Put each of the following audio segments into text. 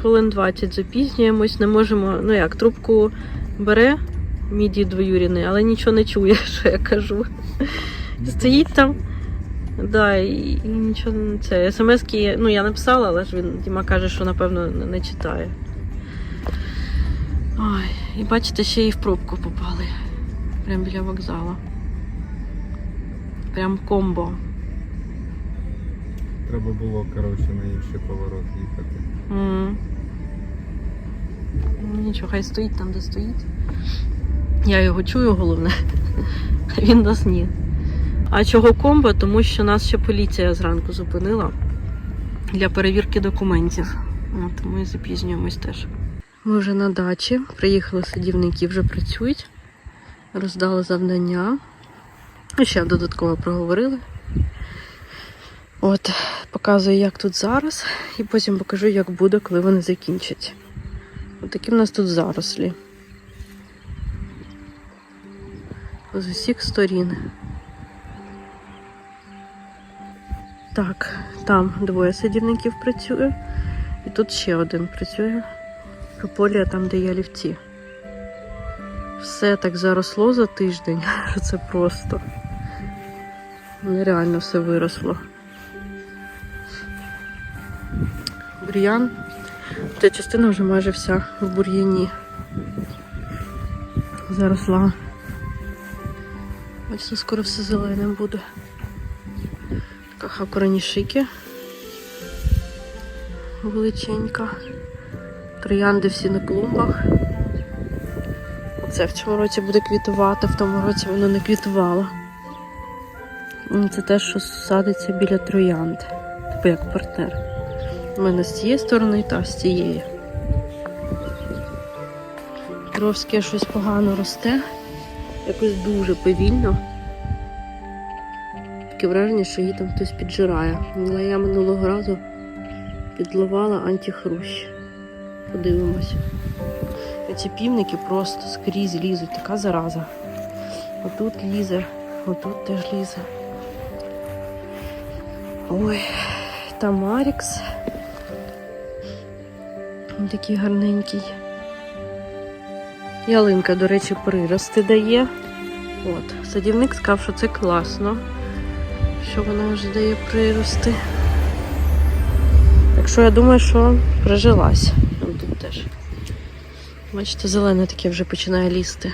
Хвилин 20 запізнюємось, не можемо, ну як, трубку бере мій дід двоюрідний, але нічого не чує, що я кажу. Стоїть там. Да, і, і нічого не це. СМС-ки, ну я написала, але ж він Діма каже, що напевно не, читає. Ой, і бачите, ще й в пробку попали. Прямо біля вокзалу. Прям комбо. Треба було, коротше, на інший поворот їхати. М. Ну, Нічого, хай стоїть там, де стоїть. Я його чую, головне. Він нас ні. А чого комбо? Тому що нас ще поліція зранку зупинила для перевірки документів. От, ми запізнюємось теж. Ми вже на дачі. Приїхали садівники, вже працюють. Роздали завдання. І ще додатково проговорили. От, показую, як тут зараз, і потім покажу, як буде, коли вони закінчать. От такі в нас тут зарослі. З усіх сторін. Так, там двоє садівників працює, і тут ще один працює. По полі там, де є лівці. Все так заросло за тиждень, це просто нереально все виросло. бур'ян. Ця частина вже майже вся в бур'яні заросла. Бачите, скоро все зеленим буде. Така хакуранішики. Величенька. Троянди всі на клумбах. Оце в цьому році буде квітувати, в тому році воно не квітувало. Це те, що садиться біля троянд, типу як партнер. У мене з цієї сторони та з цієї. Трошки щось погано росте, якось дуже повільно. Таке враження, що її там хтось піджирає. Але я минулого разу підливала антихрущ. Подивимось. Ці півники просто скрізь лізуть, така зараза. Отут лізе, отут теж лізе. Ой, там Марікс. Такий гарненький. Ялинка, до речі, прирости дає. От, садівник сказав, що це класно, що вона вже дає прирости. Так що я думаю, що прижилась. Тут теж. Бачите, зелене таке вже починає лізти.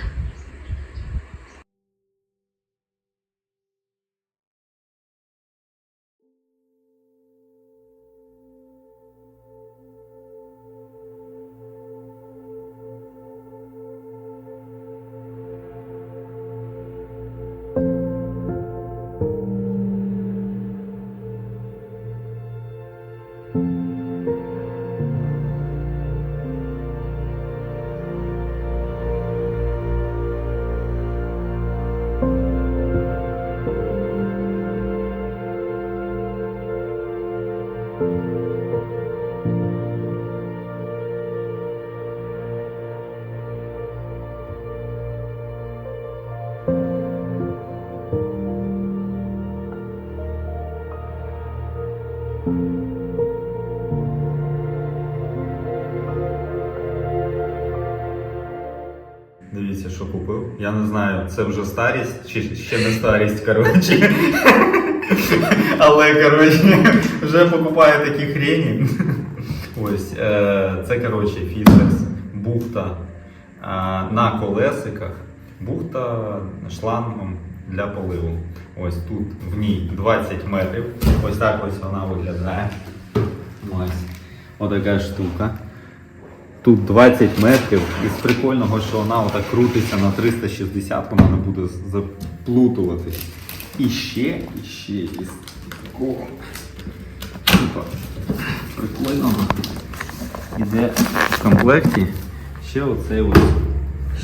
Я не знаю, це вже старість чи ще не старість, коротше. Але, коротше, вже покупаю такі хрені. Ось, е, це, коротше, фісекс, бухта на колесиках, бухта шлангом для поливу. Ось тут в ній 20 метрів. Ось так ось вона виглядає. Ось. Отака штука. Тут 20 метрів, і з прикольного, що вона отак крутиться на 360, вона не буде заплутуватись. І ще, і ще із такого. Типа, прикольного. Іде в комплекті ще оцей ось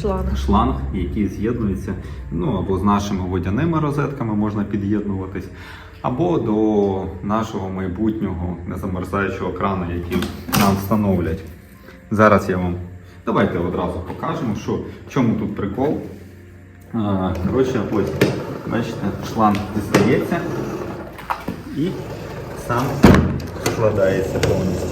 Шланг. шланг, який з'єднується ну, або з нашими водяними розетками можна під'єднуватись, або до нашого майбутнього незамерзаючого крану, який нам встановлять. Зараз я вам давайте одразу покажемо, що в чому тут прикол. А, Коротше, ось, бачите, шланг дістається і сам складається повністю.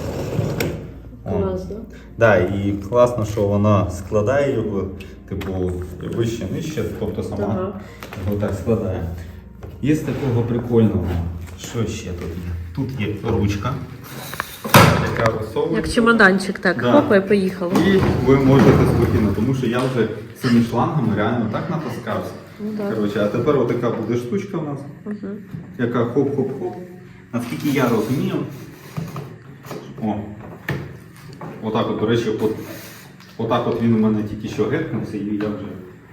О. Клас, да? Да, і класно, що вона складає його, типу, вище, нижче, тобто сама Ага. його так складає. Є з такого прикольного. Що ще тут є? Тут є ручка, яка висовується. Як чемоданчик, так. Да. Хопа і поїхало. І ви можете спокійно, тому що я вже цими шлангами реально так натаскався. Ну, да. Коротше, а тепер отака буде штучка у нас, Угу. яка хоп-хоп-хоп. Наскільки я розумію. О. Отак от, до речі, от, отак от він у мене тільки що гетнувся і я вже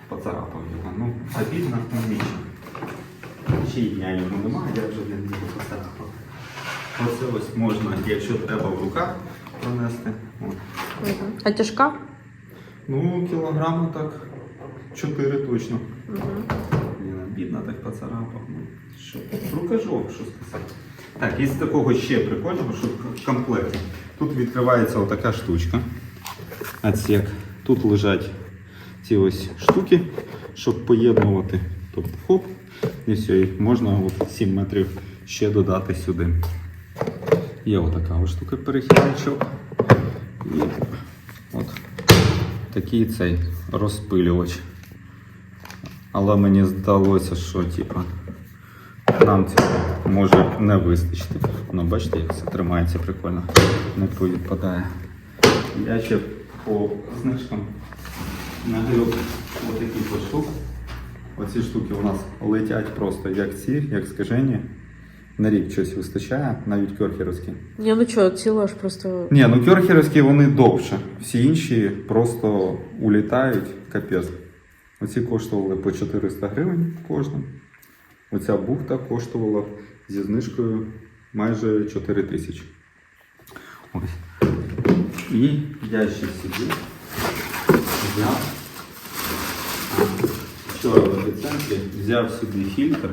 поцарапав його. Ну, обідно, ну нічого. Ще й дня йому немає, я вже він його поцарапав. Оце ось можна, якщо треба в руках пронести. От. А тяжка? Ну, кілограма так 4 точно. Угу. Бідно так поцарапав. Ну, що, рукожоп, що сказати. Так, із такого ще прикольного, що в комплекті. Тут відкривається отака штучка. Отсек. Тут лежать ці ось штуки, щоб поєднувати. Тобто хоп, і все, і можна от 7 метрів ще додати сюди. Є отака штука перехідничок. І от такий цей розпилювач. Але мені здалося, що типа, нам цього може не вистачити. Ну, бачите, як все тримається прикольно, не повідпадає. Я ще по знижкам нагрів отакі от штук. Оці штуки у нас летять просто як ці, як скажені. На рік щось вистачає, навіть керхерівські. Ні, ну чого, ціло ж просто. Ні, ну керхерівські вони довше. Всі інші просто улітають капець. Оці коштували по 400 гривень кожна. Оця бухта коштувала зі знижкою майже 4 тисячі. Ось. І я ще взяв. а, Вчора в епіцентрі взяв собі фільтр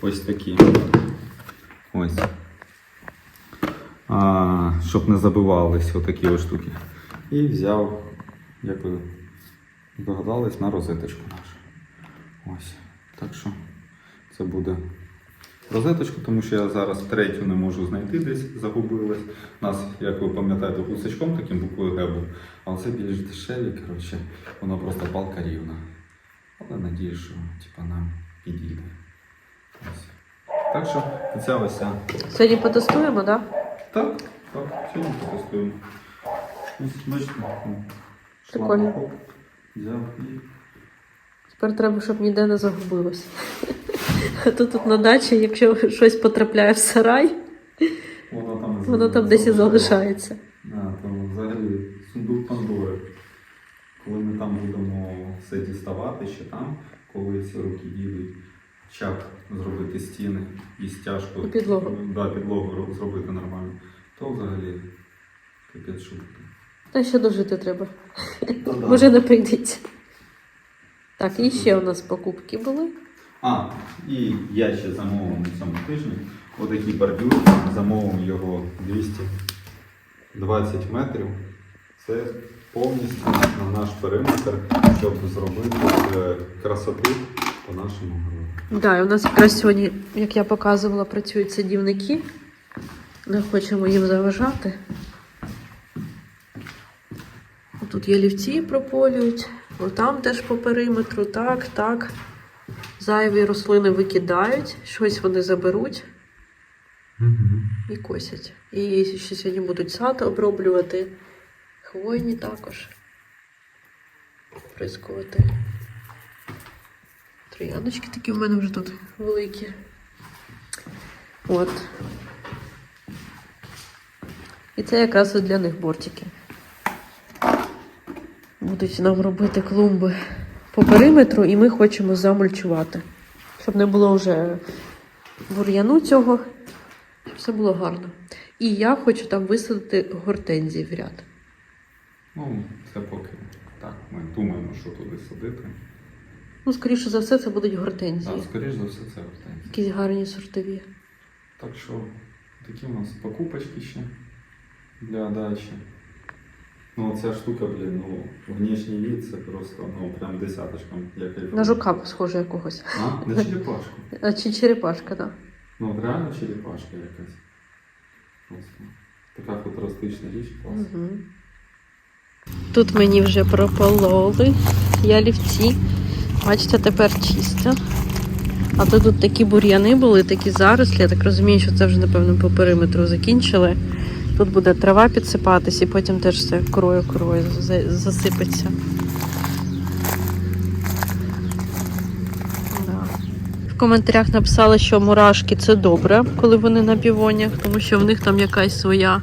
ось такий. Ось а, щоб не забивались отакі ось штуки. І взяв, як ви догадались, на розеточку нашу. Ось. Так що це буде розеточка, тому що я зараз третю не можу знайти десь, загубилась. У нас, як ви пам'ятаєте, гусачком таким буквою Г але це більш дешеві, коротше, воно просто палка рівна. Але надію, що типа, нам підійде. Ось. Так що ця ось Сьогодні потестуємо, так? так, так, сьогодні потестуємо. Ось, бачите, Прикольно. шланг, хоп, Взяв і Тепер треба, щоб ніде не загубилось. А то тут на дачі, якщо щось потрапляє в сарай, воно там, воно там десь і залишається. Да, то взагалі сундук Пандори. Коли ми там будемо все діставати, ще там, коли ці руки дійдуть, хоча б зробити стіни і стяжку. І підлогу. Да, підлогу ро- зробити нормально, то взагалі капець що буде. Та ще дожити треба. Ну. Може не прийдеться. Так, і ще у нас покупки були. А, і я ще замовив на цьому тижні отакий бордюр, замовив його 220 метрів. Це повністю на наш периметр, щоб зробити е, красоту по нашому городу. Так, да, і у нас якраз сьогодні, як я показувала, працюють садівники. Не хочемо їм заважати. Тут ялівці прополюють. Ну там теж по периметру, так, так. Зайві рослини викидають, щось вони заберуть і косять. І ще сьогодні будуть сад оброблювати. Хвойні також. Прискувати. Трояночки такі в мене вже тут великі. От. І це якраз для них бортики. Будуть нам робити клумби по периметру, і ми хочемо замульчувати. Щоб не було вже бур'яну цього, щоб все було гарно. І я хочу там висадити гортензії в ряд. Ну, це поки так. Ми думаємо, що туди садити. Ну, скоріше за все, це будуть гортензії. Так, скоріш за все, це гортензія. Якісь гарні сортові. Так що такі у нас покупочки ще для дачі. Ну, ця штука, блін, ну, внешній вид це просто, ну, прям десяточком. Я кайфую. На жука схоже якогось. А? На черепашку. А чи черепашка, так. Ну, реально черепашка якась. Просто. Така футуристична річ, клас. Угу. Тут мені вже пропололи ялівці. Бачите, тепер чисто. А то тут такі бур'яни були, такі зарослі. Я так розумію, що це вже, напевно, по периметру закінчили. Тут буде трава підсипатись і потім теж все крою-крою засипеться. В коментарях написали, що мурашки це добре, коли вони на півонях, тому що в них там якась своя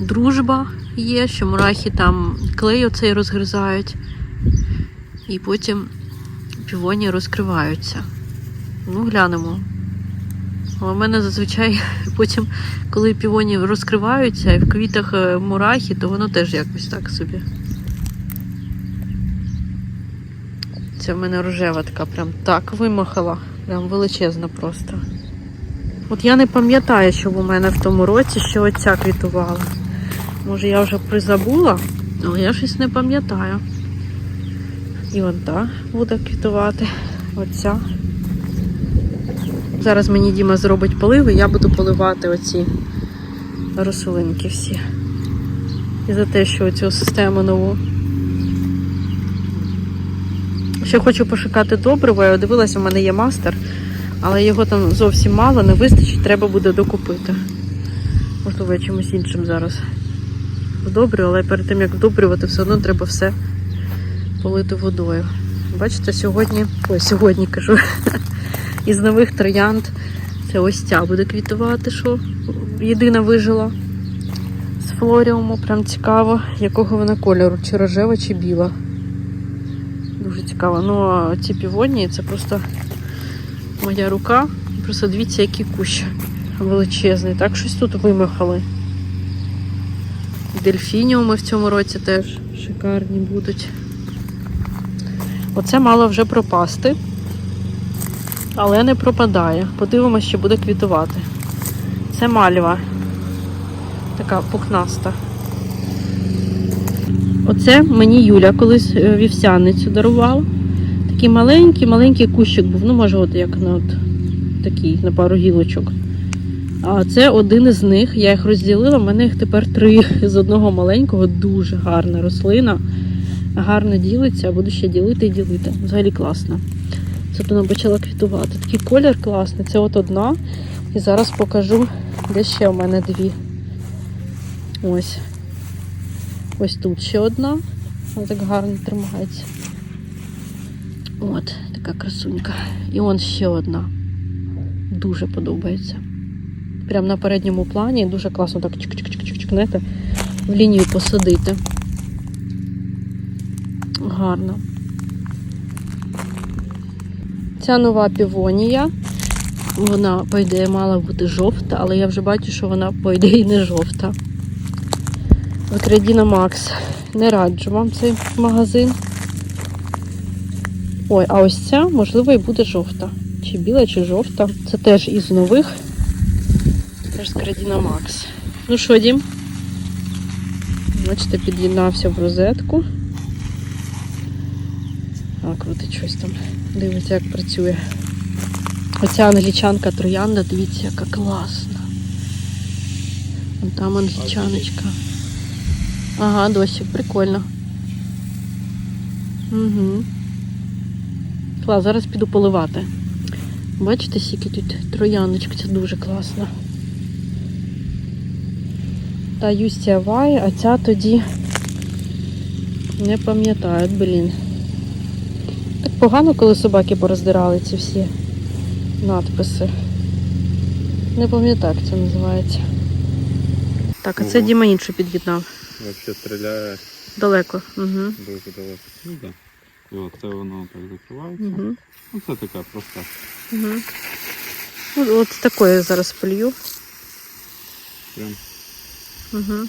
дружба є, що мурахи там клей оцей розгризають, і потім півоні розкриваються. Ну, глянемо. Але в мене зазвичай потім, коли півоні розкриваються і в квітах е, мурахи, то воно теж якось так собі. Це в мене рожева така прям так вимахала. Прям величезна просто. От я не пам'ятаю, що у мене в тому році ще оця квітувала. Може, я вже призабула, але я щось не пам'ятаю. І вон та буде квітувати. Оця. Зараз мені Діма зробить поливи, я буду поливати оці рослинки всі. І за те, що цю систему нову. Ще хочу пошукати добриво. Я дивилася, у мене є мастер, але його там зовсім мало, не вистачить, треба буде докупити. Можливо, я чимось іншим зараз вдобрю, але перед тим як вдобрювати, все одно треба все полити водою. Бачите, сьогодні, ой, сьогодні кажу, із нових троянд це ось ця буде квітувати, що єдина вижила з флоріуму. Прям цікаво, якого вона кольору, чи рожева, чи біла. Дуже цікаво. Ну, а ці півонії це просто моя рука. Просто дивіться, який кущ величезний. Так, щось тут вимахали. Дельфініуми в цьому році теж шикарні будуть. Оце мало вже пропасти, але не пропадає. Подивимося, що буде квітувати. Це мальва. Така пухнаста. Оце мені Юля колись е, вівсяницю дарувала. Такий маленький, маленький кущик був. Ну, може, от як на от такий, на пару гілочок. А це один із них. Я їх розділила. У мене їх тепер три з одного маленького. Дуже гарна рослина. Гарно ділиться, буду ще ділити і ділити. Взагалі класно. Це вона почала квітувати. Такий колір класний. Це от одна. І зараз покажу, де ще у мене дві. Ось. Ось тут ще одна. Вона так гарно тримається. От, така красунька. І он ще одна. Дуже подобається. Прямо на передньому плані дуже класно так чик-чик-чик-чик-чик, в лінію посадити. Гарно. Ця нова півонія. Вона, по ідеї, мала бути жовта, але я вже бачу, що вона, по ідеї, не жовта. Викрадіна Макс. Не раджу вам цей магазин. Ой, а ось ця, можливо, і буде жовта. Чи біла, чи жовта. Це теж із нових. Теж з Крадіна Макс. Ну що, Дім? Бачите, під'єднався в розетку. А, крутить щось там. Дивиться, як працює. Оця англічанка троянда, дивіться, яка класна. Вон там англічаночка. Ага, досі, прикольно. Угу. Клас, зараз піду поливати. Бачите, скільки тут трояночок, це дуже класно. Та Юстія Вай, а ця тоді не пам'ятаю, блін. Погано, коли собаки пороздирали ці всі надписи. Не пам'ятаю, як це називається. Так, а це Ого. Діма іншу під'єднав. Взагалі стріляє Далеко. Угу. дуже далеко. Ну так. І от це воно так закривається. Угу. Ну це така проста. Угу. Ну, от такое я зараз полью. Прям Угу.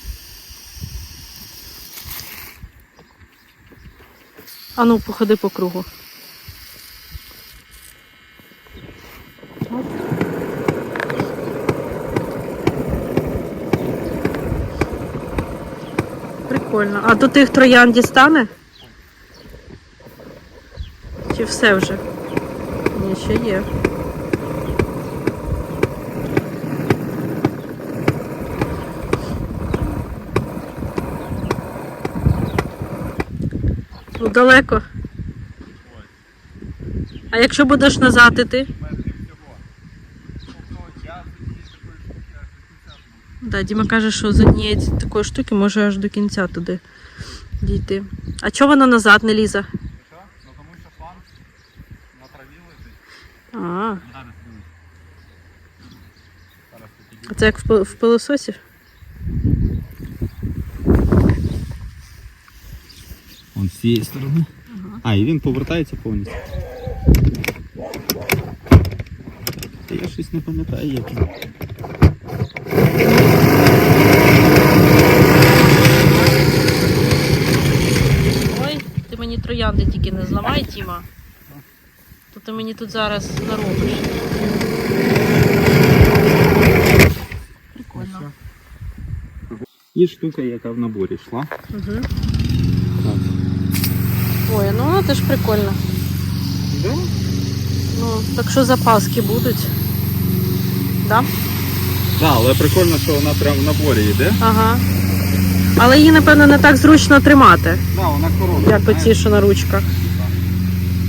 А ну, походи по кругу. Прикольно. А до тих троян дістане? Чи все вже? Ні, ще є. Ну, далеко. А якщо будеш назад іти? Да, Діма каже, що з однієї такої штуки може аж до кінця туди дійти. А чого вона назад не лізе? Що? Ну тому що фан на траві лежить. А. А це як в, в пилососі? Он з цієї сторони. А, і він повертається повністю. Та я щось не пам'ятаю, як він. Ой, ти мені троянди тільки не зламай, Тіма. То ти мені тут зараз наробиш. Прикольно. І штука, яка в наборі йшла. Угу. Так. Ой, ну вона теж прикольна. Да? Ну, так що запаски будуть. Да? Так, але прикольно, що вона прямо в наборі йде. Ага. Але її, напевно, не так зручно тримати, Да, вона коротка. як знаєш. оці, що на ручках.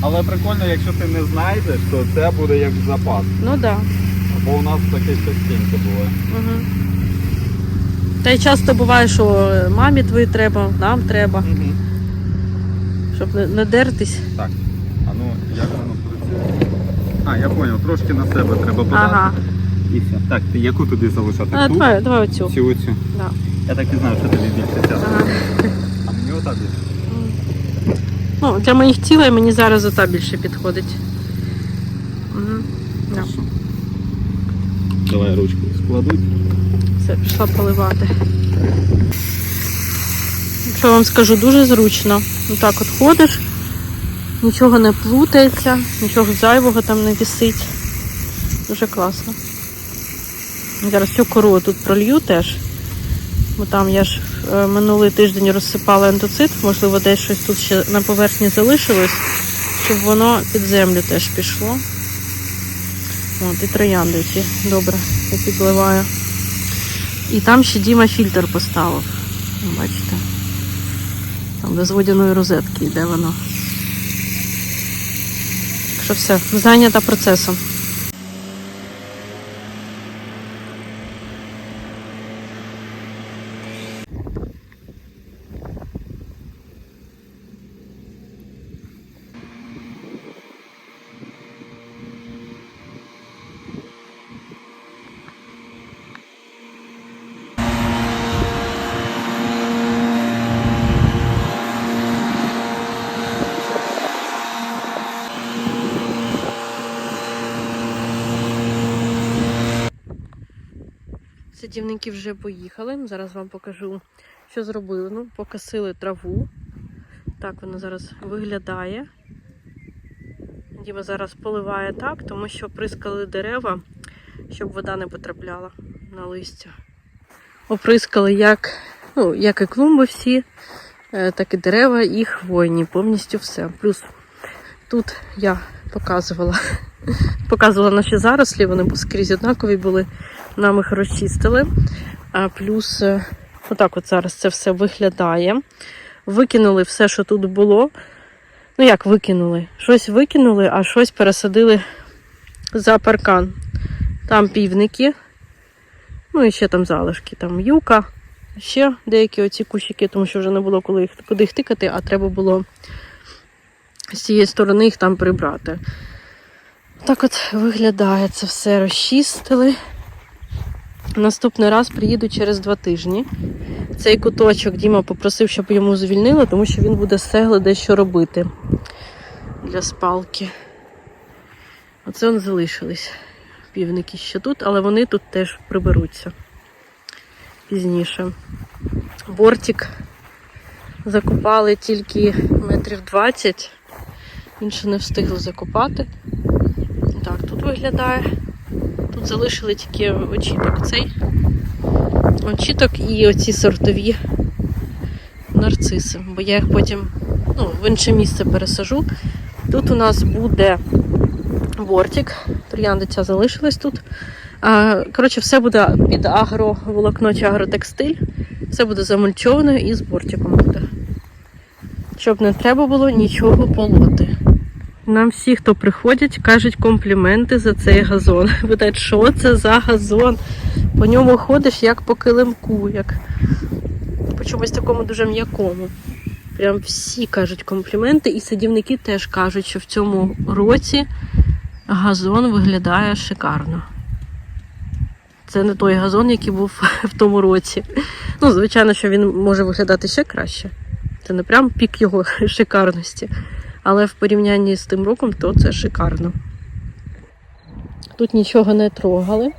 Але прикольно, якщо ти не знайдеш, то це буде як запас. Ну так. Да. Бо у нас таке частенько було. Угу. Та й часто буває, що мамі твої треба, нам треба, щоб не, не дертись. Так. А ну, як воно працює? А, я зрозумів, трошки на себе треба подати. Ага. І все. Так, ти яку туди залишати? А, Ту? давай, давай оцю. Чи оцю? Да. Я так і знав, що тобі більше ця. Ага. А мені ота більше. Ну, для моїх цілей мені зараз ота більше підходить. Угу. Да. Давай ручку складуть. Все, пішла поливати. Що вам скажу, дуже зручно. Отак от ходиш, нічого не плутається, нічого зайвого там не висить. Дуже класно. Зараз цю кору тут пролью теж. Бо там я ж е, минулий тиждень розсипала ентоцит, можливо, десь щось тут ще на поверхні залишилось, щоб воно під землю теж пішло. От, і троянди ці добре я підливаю. І там ще Діма фільтр поставив. Бачите? Там без водяної розетки йде воно. Так що все, зайнята процесом. Садівники вже поїхали. Зараз вам покажу, що зробили. Ну, покосили траву. Так вона зараз виглядає. Діма зараз поливає так, тому що прискали дерева, щоб вода не потрапляла на листя. Оприскали як, ну, як і клумби всі, е, так і дерева і хвойні, повністю все. Плюс тут я показувала, показувала наші зарослі, вони скрізь однакові були. Нам їх розчистили. А плюс, е, отак от зараз це все виглядає. Викинули все, що тут було. Ну як викинули? Щось викинули, а щось пересадили за паркан. Там півники, ну і ще там залишки, там юка, ще деякі оці кущики, тому що вже не було коли їх, куди їх тикати, а треба було з цієї сторони їх там прибрати. Так от виглядає це все розчистили. Наступний раз приїду через два тижні. Цей куточок Діма попросив, щоб йому звільнили, тому що він буде з дещо робити для спалки. Оце вони залишились. Півники ще тут, але вони тут теж приберуться пізніше. Бортик закопали тільки метрів 20, інше не встигли закопати. Так, тут виглядає. Залишили тільки очіток цей. Очіток і оці сортові нарциси. Бо я їх потім ну, в інше місце пересажу. Тут у нас буде бортик. Троянда ця залишилась тут. Коротше, все буде під агроволокно чи агротекстиль. Все буде замульчоване і з бортиком буде. Щоб не треба було нічого полоти. Нам всі, хто приходять, кажуть компліменти за цей газон. Питають, що це за газон? По ньому ходиш як по килимку, як по чомусь такому дуже м'якому. Прям всі кажуть компліменти, і садівники теж кажуть, що в цьому році газон виглядає шикарно. Це не той газон, який був в тому році. Ну, звичайно, що він може виглядати ще краще. Це не прям пік його шикарності. Але в порівнянні з тим роком, то це шикарно. Тут нічого не трогали,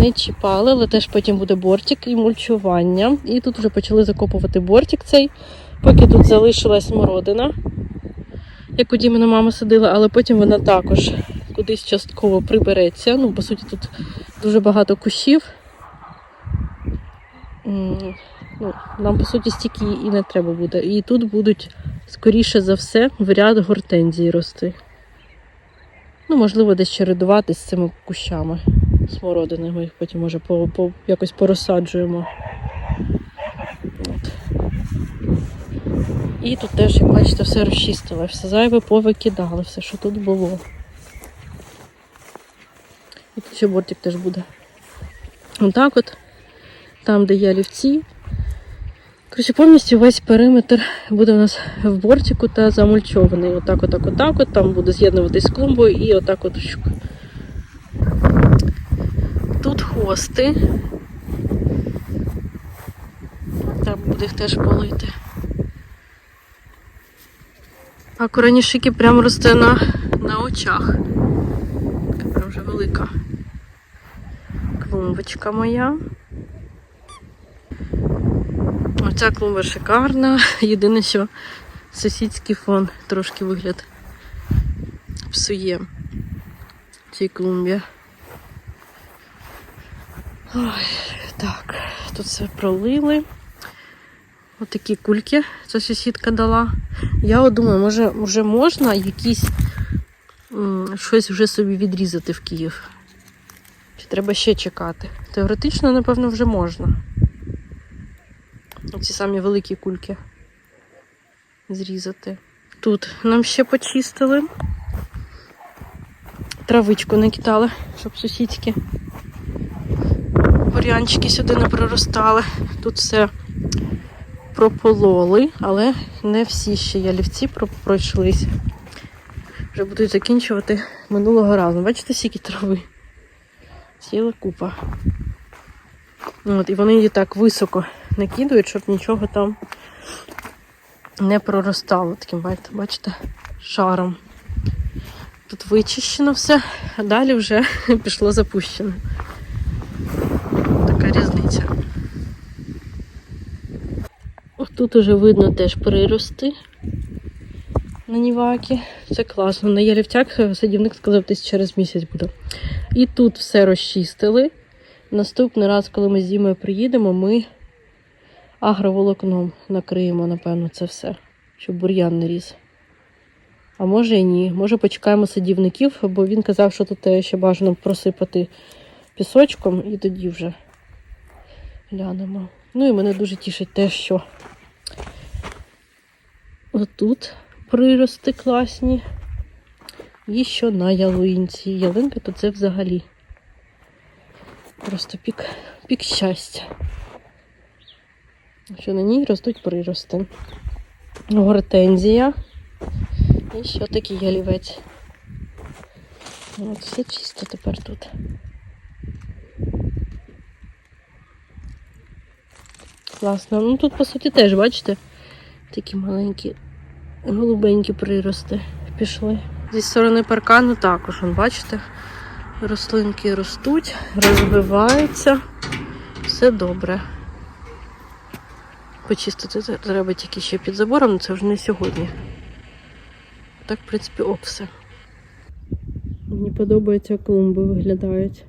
не чіпали, але теж потім буде бортик і мульчування. І тут вже почали закопувати бортик цей, поки тут залишилась смородина, яку Дімина мама садила, але потім вона також кудись частково прибереться. Ну, по суті, тут дуже багато кущів. Ну, нам, по суті, стільки і не треба буде. І тут будуть, скоріше за все, в ряд гортензії рости. Ну, можливо, десь чередувати з цими кущами смородини. Ми їх потім, може, по, по, якось порозсаджуємо. І тут теж, як бачите, все розчистили, все зайве повикидали, все, що тут було. І тут ще бортик теж буде. Отак от, там, де є олівці. Коротше, повністю весь периметр буде у нас в бортику та замульчований. Отак, отак, отак, от, там буде з'єднуватись з клумбою і отак от. Тут хости. Треба буде їх теж полити. А коронішики прямо росте на, на очах. Така прям вже велика клумбочка моя. Оця клумба шикарна. Єдине, що сусідський фон трошки вигляд псує в цій клумбі. Ой, так, тут все пролили. Отакі кульки ця сусідка дала. Я от думаю, може вже можна якісь щось вже собі відрізати в Київ. Чи треба ще чекати? Теоретично, напевно, вже можна. Ці самі великі кульки зрізати. Тут нам ще почистили. Травичку накидали, щоб сусідські бур'янчики сюди не проростали. Тут все пропололи, але не всі ще ялівці про- пройшлись. Вже будуть закінчувати минулого разу. Бачите, скільки трави? Ціла купа. От, і вони її так високо накидують, щоб нічого там не проростало. Таким, бачите, бачите, шаром. Тут вичищено все, а далі вже пішло запущено. Така різниця. Ось тут уже видно теж прирости на нівакі. Це класно. На ялівцях садівник сказав, десь через місяць буде. І тут все розчистили. Наступний раз, коли ми з Дімою приїдемо, ми агроволокном накриємо, напевно, це все, щоб бур'ян не ріс. А може і ні. Може почекаємо садівників, бо він казав, що тут е, ще бажано просипати пісочком і тоді вже глянемо. Ну і мене дуже тішить те, що отут прирости класні. І що на ялинці. Ялинка то це взагалі. Просто пік, пік щастя. Що на ній ростуть прирости. Гортензія. І ще такий ялівець. От все чисто тепер тут. Класно. Ну тут, по суті, теж, бачите, такі маленькі голубенькі прирости пішли. Зі сторони паркану також, вон, бачите, рослинки ростуть, розвиваються. Все добре. Почистити треба тільки ще під забором, але це вже не сьогодні. Так, в принципі, ок все. Мені подобається, як клумби виглядають.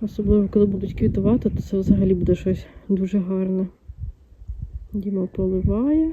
Особливо, коли будуть квітувати, то це взагалі буде щось дуже гарне. Діма поливає.